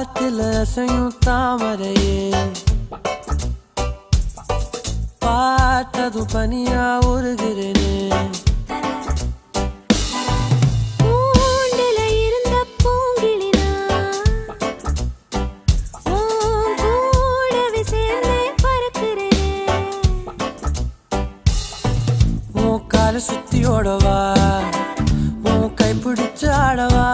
காத்தில் அசையும் தாமரையே. பார்த்தது பனியா உருகிறேனே சுத்தியோடவா? உன் கை பிடிச்சாடவா